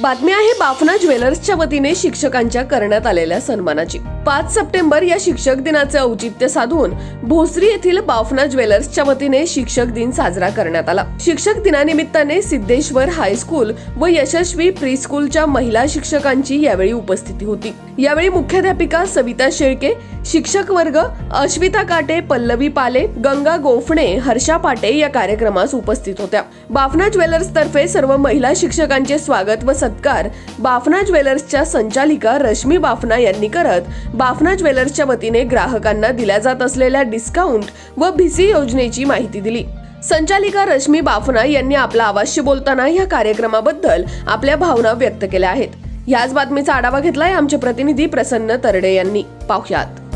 बातमी आहे बाफना ज्वेलर्सच्या वतीने शिक्षकांच्या करण्यात आलेल्या सन्मानाची. पाच सप्टेंबर या शिक्षक दिनाचे औचित्य साधून भोसरी येथील बाफना ज्वेलर्सच्या वतीने शिक्षक दिन साजरा करण्यात आला. शिक्षक दिनानिमित्ताने सिद्धेश्वर हायस्कूल व यशस्वी प्री स्कूलच्या महिला शिक्षकांची यावेळी उपस्थिती होती. यावेळी मुख्याध्यापिका सविता शेळके शिक्षक वर्ग अश्विता काटे पल्लवी पाले गंगा गोफणे हर्षा पाटे या कार्यक्रमास उपस्थित होत्या. बाफना ज्वेलर्स तर्फे सर्व महिला शिक्षकांचे स्वागत व सत्कार बाफना ज्वेलर्सच्या संचालिका रश्मी बाफना यांनी करत. बाफना ज्वेलर्सच्या वतीने ग्राहकांना दिल्या जात असलेल्या डिस्काउंट व भिसी योजनेची माहिती दिली. संचालिका रश्मी बाफना यांनी आपला आवाजशी बोलताना या कार्यक्रमाबद्दल आपल्या भावना व्यक्त केल्या आहेत. ह्याच बातमीचा आढावा घेतलाय आमचे प्रतिनिधी प्रसन्न तरडे यांनी. पाहुयात.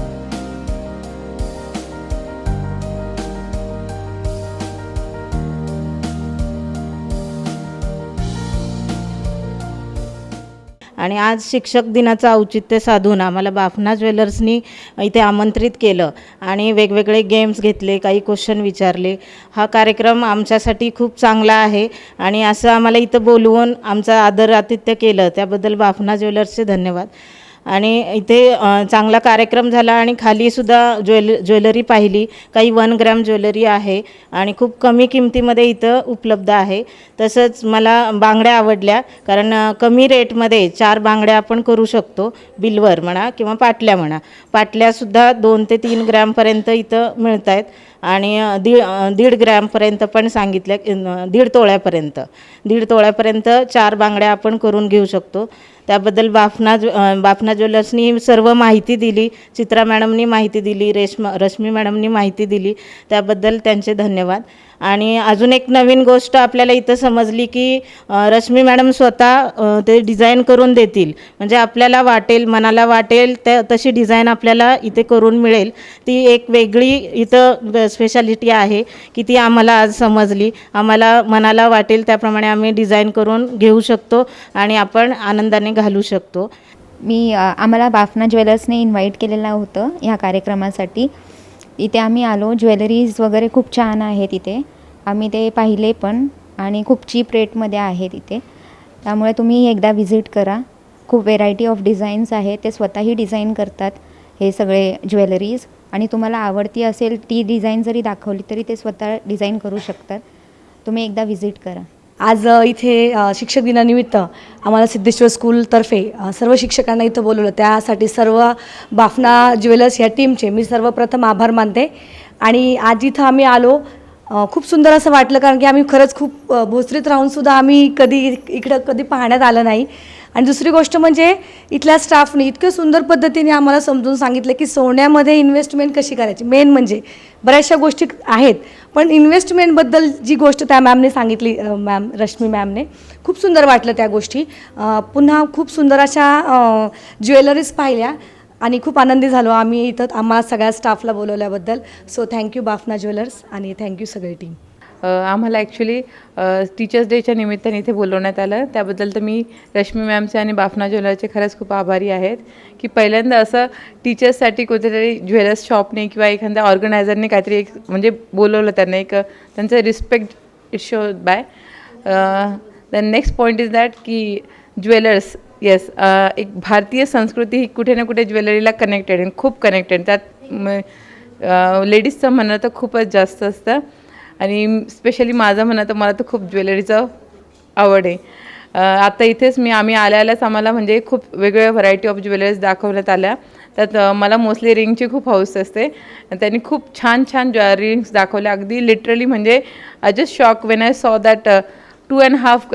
आणि आज शिक्षक दिनाचं औचित्य साधून आम्हाला बाफना ज्वेलर्सनी इथे आमंत्रित केलं आणि वेगवेगळे गेम्स घेतले काही क्वेश्चन विचारले. हा कार्यक्रम आमच्यासाठी खूप चांगला आहे आणि असं आम्हाला इथं बोलवून आमचा आदर आतिथ्य केलं. त्याबद्दल बाफना ज्वेलर्सचे धन्यवाद. आणि इथे चांगला कार्यक्रम झाला आणि खालीसुद्धा ज्वेल ज्वेलरी पाहिली. काही वन ग्रॅम ज्वेलरी आहे आणि खूप कमी किमतीमध्ये इथं उपलब्ध आहे. तसंच मला बांगड्या आवडल्या कारण कमी रेटमध्ये चार बांगड्या आपण करू शकतो बिलवर म्हणा किंवा पाटल्या म्हणा. पाटल्यासुद्धा दोन ते तीन ग्रॅमपर्यंत इथं मिळत आहेत आणि दीड दीड ग्रॅमपर्यंत पण सांगितलं दीड तोळ्यापर्यंत. दीड तोळ्यापर्यंत चार बांगड्या आपण करून घेऊ शकतो. त्याबद्दल बाफना ज्व- बाफना ज्वेलर्सनी सर्व माहिती दिली चित्रा मॅडमनी माहिती दिली रेश्मा रश्मी मॅडमनी माहिती दिली त्याबद्दल त्यांचे धन्यवाद. आणि अजून एक नवीन गोष्ट आपल्याला इथं समजली की रश्मी मॅडम स्वतः ते डिझाईन करून देतील. म्हणजे आपल्याला वाटेल मनाला वाटेल त्या तशी डिझाईन आपल्याला इथे करून मिळेल. ती एक वेगळी इथं स्पेशालिटी आहे की ती आम्हाला आज समजली. आम्हाला मनाला वाटेल त्याप्रमाणे आम्ही डिझाईन करून घेऊ शकतो आणि आपण आनंदाने घालू शकतो. मी आम्हाला बाफना ज्वेलर्सने इन्व्हाइट केलेलं होतं ह्या कार्यक्रमासाठी. इथे आम्ही आलो. ज्वेलरीज वगैरे खूप छान आहेत तिथे आम्ही ते पाहिले पण आणि खूप चीप रेटमध्ये आहे तिथे त्यामुळे तुम्ही एकदा व्हिजिट करा. खूप व्हेरायटी ऑफ डिझाईन्स आहे ते स्वतःही डिझाईन करतात हे सगळे ज्वेलरीज. आणि तुम्हाला आवडती असेल ती डिझाईन जरी दाखवली तरी ते स्वतः डिझाईन करू शकतात. तुम्ही एकदा व्हिजिट करा. आज इथे शिक्षक दिनानिमित्त आम्हाला सिद्धेश्वर स्कूलतर्फे सर्व शिक्षकांना इथं बोलवलं. त्यासाठी सर्व बाफना ज्वेलर्स या टीमचे मी सर्वप्रथम आभार मानते. आणि आज इथं आम्ही आलो खूप सुंदर असं वाटलं कारण की आम्ही खरंच खूप भोसरीत राहूनसुद्धा आम्ही कधी इकडं कधी पाहण्यात आलं नाही. आणि दुसरी गोष्ट म्हणजे इथल्या स्टाफने इतकं सुंदर पद्धतीने आम्हाला समजून सांगितलं की सोन्यामध्ये इन्व्हेस्टमेंट कशी करायची? मेन म्हणजे बऱ्याचशा गोष्टी आहेत पण इन्व्हेस्टमेंटबद्दल जी गोष्ट त्या मॅमने सांगितली मॅम रश्मी मॅमने खूप सुंदर वाटलं त्या गोष्टी. पुन्हा खूप सुंदर अशा ज्वेलरीज पाहिल्या आणि खूप आनंदी झालो आम्ही इथं आम्हाला सगळ्या स्टाफला बोलवल्याबद्दल. So thank you Bafna jewellers आणि थँक्यू सगळी टीम आम्हाला ॲक्च्युली टीचर्स डेच्या निमित्ताने इथे बोलवण्यात आलं. त्याबद्दल तर मी रश्मी मॅमचे आणि बाफना ज्वेलरचे खरंच खूप आभारी आहेत. की पहिल्यांदा असं टीचर्ससाठी कुठेतरी ज्वेलर्स शॉपने किंवा एखाद्या ऑर्गनायझरने काहीतरी एक म्हणजे बोलवलं त्यांना एक त्यांचं respect it show by the next point is that की ज्वेलर्स येस एक भारतीय संस्कृती ही कुठे ना कुठे ज्वेलरीला कनेक्टेड आहे खूप कनेक्टेड त्यात लेडीजचं म्हणणं तर खूपच जास्त असतं. आणि स्पेशली माझं म्हणा तर मला तर खूप ज्वेलरीचं आवड आहे. आता इथेच मी आम्ही आल्या आल्याच आम्हाला म्हणजे खूप वेगवेगळ्या व्हरायटी ऑफ ज्वेलरीज दाखवण्यात आल्या. त्यात मला मोस्टली रिंगची खूप हौस असते. त्यांनी खूप छान छान ज्वे रिंग्स दाखवल्या. अगदी लिटरली म्हणजे I just shock when I saw that two and half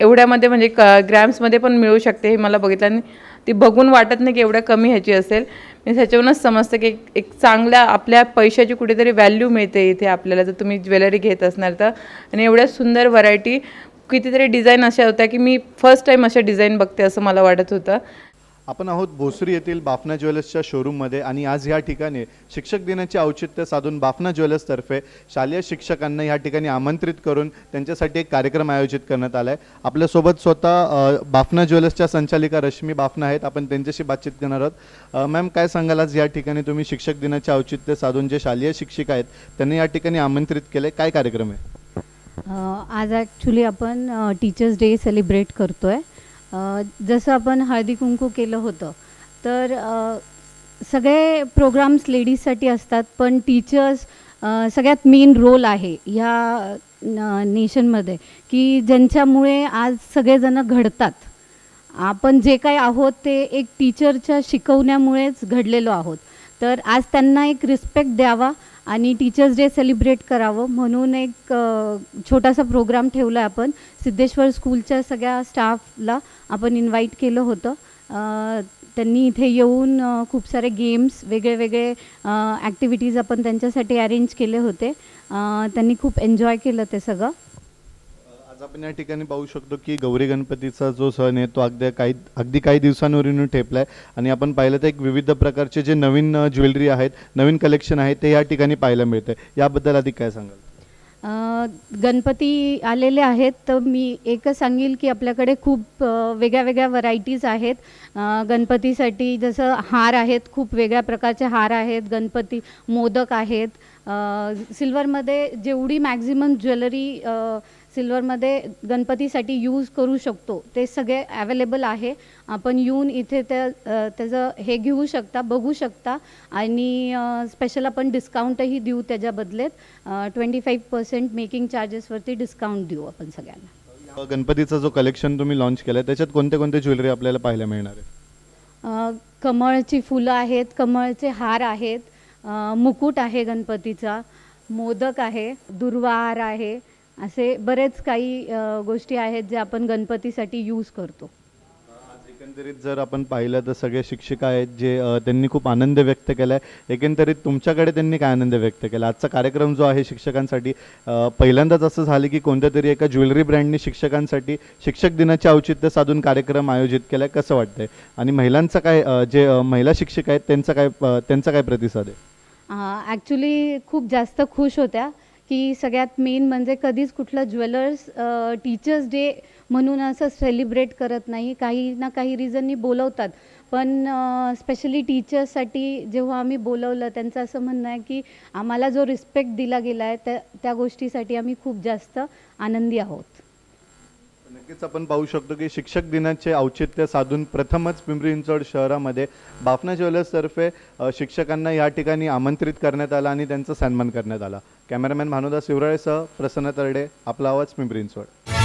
एवढ्यामध्ये म्हणजे क ग्रॅम्समध्ये पण मिळू शकते हे मला बघितलं. आणि ती बघून वाटत नाही की एवढ्या कमी ह्याची असेल. त्याच्यावरूनच समजतं की एक- एक चांगल्या आपल्या पैशाची कुठेतरी व्हॅल्यू मिळते इथे आपल्याला. जर तुम्ही ज्वेलरी घेत असणार तर. आणि एवढ्या सुंदर व्हरायटी कितीतरी डिझाईन अशा होत्या की मी फर्स्ट टाईम अशा डिझाईन बघते असं मला वाटत होतं. आपण आहोत भोसरी येथील बाफना ज्वेलर्सच्या शोरूममध्ये आणि आज या ठिकाणी शिक्षक दिनाचे औचित्य साधून बाफना ज्वेलर्सतर्फे शालेय शिक्षकांना या ठिकाणी आमंत्रित करून त्यांच्यासाठी एक कार्यक्रम आयोजित करण्यात आला आहे आपल्यासोबत स्वतः बाफना ज्वेलर्सच्या संचालिका रश्मी बाफना आहेत. आपण त्यांच्याशी बातचीत करणार आहोत. मॅम काय सांगाल आज या ठिकाणी तुम्ही शिक्षक दिनाचे औचित्य साधून जे शालेय शिक्षिका आहेत त्यांनी या ठिकाणी आमंत्रित केले काय कार्यक्रम आहे? आज ॲक्च्युली आपण टीचर्स डे सेलिब्रेट करतो आहे जसं आपण हळदी कुंकू केलं होतं तर सगळे प्रोग्राम्स लेडीजसाठी असतात पण टीचर्स सगळ्यात मेन रोल आहे ह्या नेशनमध्ये की ज्यांच्यामुळे आज सगळेजणं घडतात. आपण जे काही आहोत ते एक टीचरच्या शिकवण्यामुळेच घडलेलो आहोत. तर आज त्यांना एक रिस्पेक्ट द्यावा आणि टीचर्स डे सेलिब्रेट करावं म्हणून एक छोटासा प्रोग्राम ठेवला आहे आपण. सिद्धेश्वर स्कूलच्या सगळ्या स्टाफला आपण इन्व्हाइट केलं होतं. त्यांनी इथे येऊन खूप सारे गेम्स वेगळे वेगळे ॲक्टिव्हिटीज आपण त्यांच्यासाठी अरेंज केले होते. त्यांनी खूप एन्जॉय केलं ते सगळं. आज आपण या ठिकाणी पाहू शकतो की गौरी गणपतीचा जो सण आहे तो अगदी काही अगदी काही दिवसांवर येऊन ठेपला आहे आणि आपण पाहिलं तर एक विविध प्रकारचे जे नवीन ज्वेलरी आहेत नवीन कलेक्शन आहे ते या ठिकाणी पाहायला मिळतं याबद्दल अधिक काय सांगाल? गणपती आलेले आहेत तर मी एकच सांगेल की आपल्याकडे खूप वेगळ्या वेगळ्या व्हरायटीज आहेत. गणपतीसाठी जसं हार आहेत खूप वेगळ्या प्रकारचे हार आहेत गणपती मोदक आहेत. सिल्वरमध्ये जेवढी मॅक्झिमम ज्वेलरी सिल्वरमध्ये गणपतीसाठी यूज करू शकतो. ते सगळे अवेलेबल आहे. आपण येऊन इथे त्या त्याचं हे घेऊ शकता बघू शकता. आणि स्पेशल आपण डिस्काउंटही देऊ त्याच्या बदलेत. ट्वेंटी फाईव्ह पर्सेंट मेकिंग चार्जेसवरती डिस्काउंट देऊ आपण सगळ्यांना. गणपतीचा जो कलेक्शन तुम्ही लॉन्च केला आहे त्याच्यात कोणते कोणते ज्वेलरी आपल्याला पाहायला मिळणार आहे? कमळची फुलं आहेत कमळचे हार आहेत मुकुट आहे गणपतीचा मोदक आहे दुर्वाहार आहे असे बरेच काही गोष्टी आहेत जे आपण गणपतीसाठी यूज करतो. एकंदरीत जर आपण पाहिलं तर सगळे शिक्षिका आहेत जे त्यांनी खूप आनंद व्यक्त केला आहे एकंदरीत तुमच्याकडे त्यांनी काय आनंद व्यक्त केला? आजचा कार्यक्रम जो आहे शिक्षकांसाठी पहिल्यांदाच असं झालं की कोणत्या तरी एका ज्वेलरी ब्रँडने शिक्षकांसाठी शिक्षक दिनाचे औचित्य साधून कार्यक्रम आयोजित केला आहे कसं वाटतंय? आणि महिलांचा काय जे महिला शिक्षक आहेत त्यांचा काय त्यांचा काय प्रतिसाद आहे? ॲक्च्युली खूप जास्त खुश होत्या. की सगळ्यात मेन म्हणजे कधीच कुठलं ज्वेलर्स टीचर्स डे म्हणून असं सेलिब्रेट करत नाही. काही ना काही रिझननी बोलवतात. पण स्पेशली टीचर्ससाठी जेव्हा आम्ही बोलवलं त्यांचं असं म्हणणं आहे की आम्हाला जो रिस्पेक्ट दिला गेला आहे त्या त्या गोष्टीसाठी आम्ही खूप जास्त आनंदी आहोत. नक्कीच आपण पाहू शकतो की शिक्षक दिनाचे औचित्य साधून प्रथमच पिंपरी चिंचवड शहरामध्ये बाफना ज्वेलर्सतर्फे शिक्षकांना या ठिकाणी आमंत्रित करण्यात आलं आणि त्यांचा सन्मान करण्यात आला. कॅमेरामॅन भानुदास शिवराळेसह प्रसन्न तरडे आपला आवाज पिंपरी चिंचवड